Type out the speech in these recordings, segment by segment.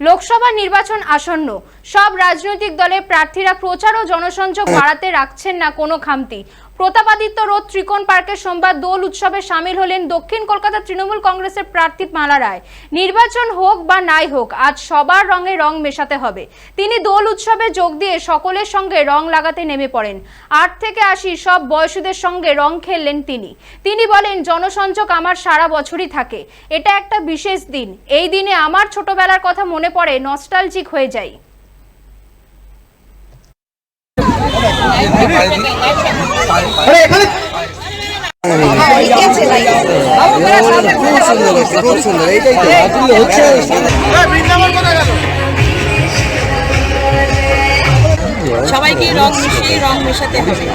লোকসভা নির্বাচন আসন্ন। সব রাজনৈতিক দলের প্রার্থীরা প্রচার ও জনসংযোগ বাড়াতে রাখছেন না কোনো খামতি। প্রতাপাদিত্য রোড ত্রিকোণ পার্কে সোমবার দোল উৎসবে সামিল হলেন দক্ষিণ কলকাতা তৃণমূল কংগ্রেসের প্রার্থী মালা রায়। নির্বাচন হোক বা নাই হোক, আজ সবার রঙে রং মেশাতে হবে। তিনি দোল উৎসবে যোগ দিয়ে সকলের সঙ্গে রং লাগাতে নেমে পড়েন। আট থেকে আশি সব বয়সীদের সঙ্গে রং খেললেন তিনি। তিনি বলেন, জনসংযোগ আমার সারা বছরই থাকে। এটা একটা বিশেষ দিন। এই দিনে আমার ছোটবেলার কথা মনে পড়ে নস্টালজিক হয়ে যাই। আরে এখানে খুব সুন্দর এইটাই তো হচ্ছে সবাইকে রং মিশিয়ে রং মেশাতে হবে।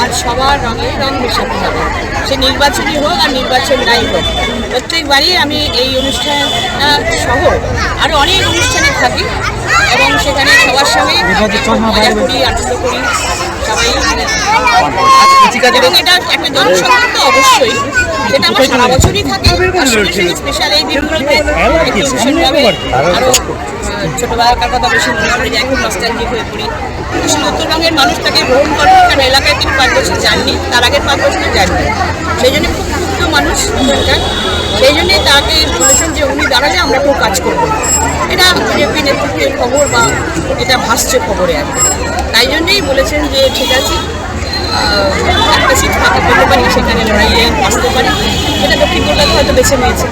আর সবার রঙে রং মেশাতে হবে। সে নির্বাচনই হোক আর নির্বাচন নাই হোক। প্রত্যেকবারই আমি এই অনুষ্ঠান সহ আরও অনেক অনুষ্ঠানে থাকি এবং সেখানে সবার সঙ্গে মজা করি আনন্দ করি সবাই। এবং এটা একটা জনসংখ্যা তো অবশ্যই সেটা আমার সারা বছরই থাকে। স্পেশাল এই দিনগুলোতে আরও ছোটবেলাকার কথা বেশি মনে পড়ে যায় খুব নস্টালজিক হয়ে পড়ি। শুধু উত্তর রঙের মানুষ তাকে গ্রহণ করে কারণ এলাকায় তিনি পাঁচ বছর যাননি, তার আগের পাঁচ বছর যাননি। সেই জন্য খুব ক্ষুদ্র মানুষ ওখানকার সেই জন্যই তাকে বলেছেন যে, উনি দাঁড়ালে আমরা খুব কাজ করব। এটা বিজেপি নেতৃত্বের খবর বা এটা ভাসছে খবরে আর। তাই জন্যই বলেছেন যে, ঠিক আছে একটা সিট ফাঁকা পেতে পারি, সেখানে লড়াইয়ে আসতে পারি। এটা দক্ষিণ কলকাতা হয়তো বেছে নিয়েছে।